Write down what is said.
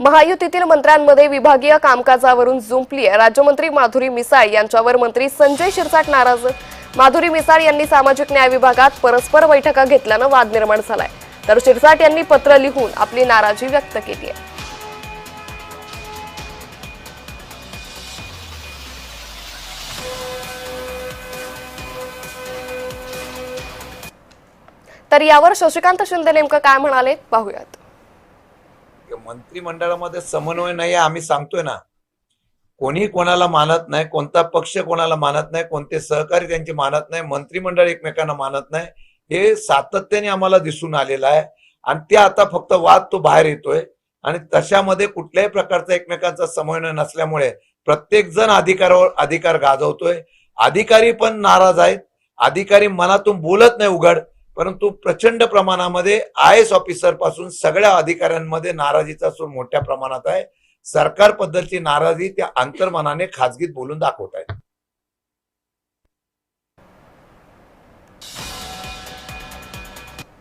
महायुतीतील मंत्र्यांमध्ये विभागीय कामकाजावरून जुंपली आहे राज्यमंत्री माधुरी मिसाळ यांच्यावर मंत्री संजय शिरसाट नाराज. माधुरी मिसाळ यांनी सामाजिक न्याय विभागात परस्पर बैठका घेतल्यानं वाद निर्माण झालाय. तर शिरसाट यांनी पत्र लिहून आपली नाराजी व्यक्त केली आहे तर यावर शशिकांत शिंदे नेमकं काय म्हणाले पाहूयात. मंत्रिमंडळामध्ये समन्वय नाही आहे आम्ही सांगतोय ना. कोणी कोणाला मानत नाही कोणता पक्ष कोणाला मानत नाही कोणते सहकारी त्यांचे मानत नाही मंत्रिमंडळ एकमेकांना मानत नाही हे सातत्याने आम्हाला दिसून आलेलं आहे. आणि ते आता फक्त वाद तो बाहेर येतोय. आणि तशामध्ये कुठल्याही प्रकारचा एकमेकांचा समन्वय नसल्यामुळे प्रत्येक जण अधिकारावर अधिकार गाजवतोय. अधिकारी पण नाराज आहेत. अधिकारी मनातून बोलत नाही उघड. परंतु प्रचंड प्रमाणामध्ये आय एस ऑफिसरपासून सगळ्या अधिकाऱ्यांमध्ये नाराजीचा सूर मोठ्या प्रमाणात आहे. सरकार बद्दलची नाराजी त्या अंतर्मनाने खाजगीत बोलून दाखवत आहेत